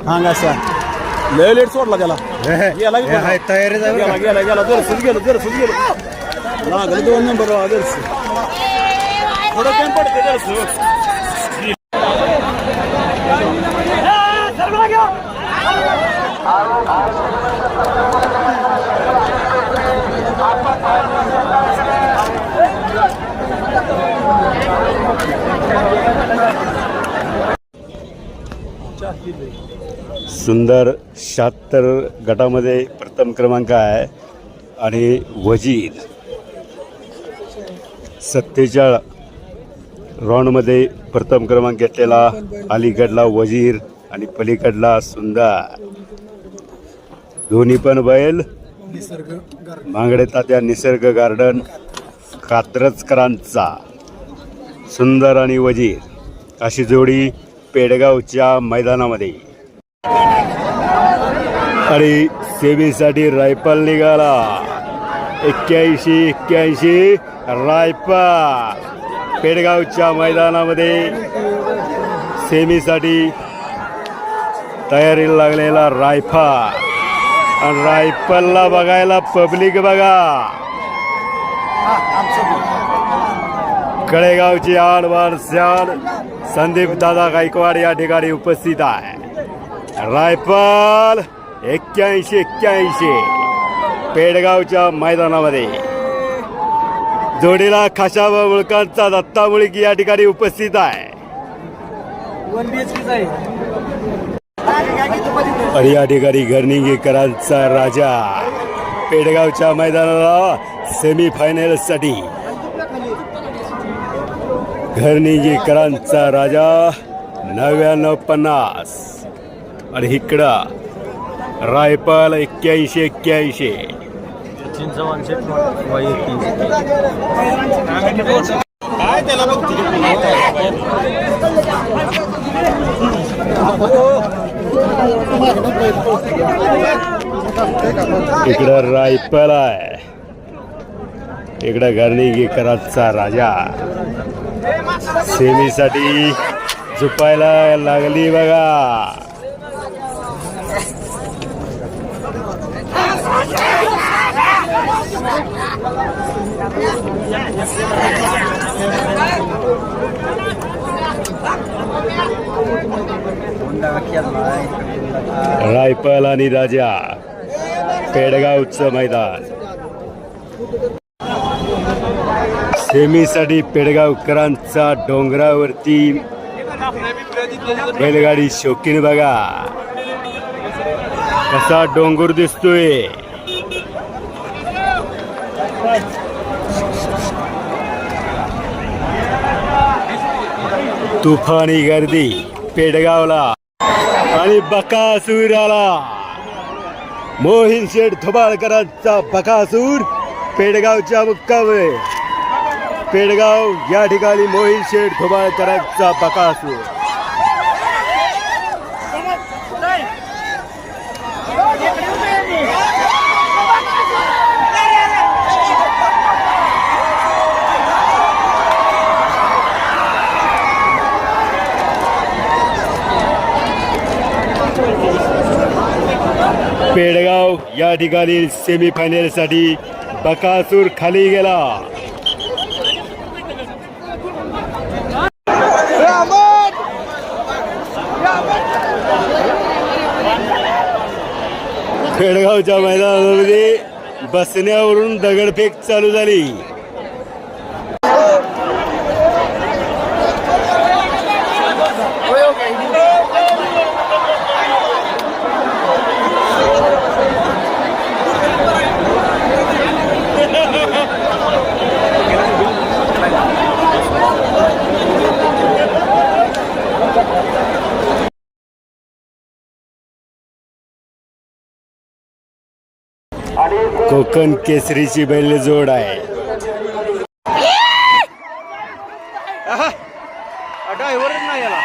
हाक म्हणा हांग असा लय लेट सोडला त्याला. गेला की बघा. तयारी गेला गेला गेला. जरसूच गेलो जरसूच गेलो. लागलं दोन नंबर जरस थोडं कमी पडते जरस सुंदर शहात्तर गटामध्ये प्रथम क्रमांक आहे आणि वजीर सत्तेचाळ राऊंडमध्ये प्रथम क्रमांक घेतलेला अलीकडला वजीर आणि पलीकडला सुंदर. दोन्ही पण बैल. मांगडे तात्या निसर्ग गार्डन कात्रजकरांचा. सुंदर आणि वजीर. अशी जोडी पेडगावच्या मैदानामध्ये. आणि सेवेसाठी रायफल निघाला. एक्क्याऐंशी एक्क्याऐंशी रायफल. पेडगावच्या मैदानामध्ये सेमीसाठी तयारीला लागलेला रायफल. आणि रायफलला बघायला पब्लिक बघा. कळेगावची आड वाड स्याड संदीप दादा गायकवाड या ठिकाणी उपस्थित आहे. रायफल एक्क्याऐंशी एक्क्याऐंशी. पेडगावच्या मैदानामध्ये. जोडीला खाशाबा मुळकांचा दत्ता मुळीक या ठिकाणी उपस्थित आहे. आणि या ठिकाणी घरनिंगेकरांचा राजा. पेडगावच्या मैदानाला सेमी फायनलसाठी घरनिंगेकरांचा राजा नव्याण्णव पन्नास. आणि इकडं रायपाल एक्क्याऐंशी एक्क्याऐंशी. काय त्याला इकडं रायपाल आहे. इकडं घरनिंगेकरांचा राजा. सेमीसाठी झुपायला लागली बघा. रायफल आणि राजा पेडगावचं मैदान. सेमीसाठी पेडगावकरांचा डोंगरावरती बैलगाडी शौकीन बघा. कसा डोंगर दिसतोय? तुफानी गर्दी पेडगावला आणि बकासूर आला मोहिन शेठ धुबाळकरांचा बकासूर पेडगावच्या मुक्कामे पेडगाव या ठिकाणी मोहिन शेठ धुबाळकरांचा बकासूर. पेडगाव या ठिकाणी सेमीफायनलसाठी बकासूर खाली गेला. पेडगावच्या मैदानामध्ये बसण्यावरून दगडफेक चालू झाली. कोकण केसरीची बैलजोड आहे. ड्रायव्हर नाही याला.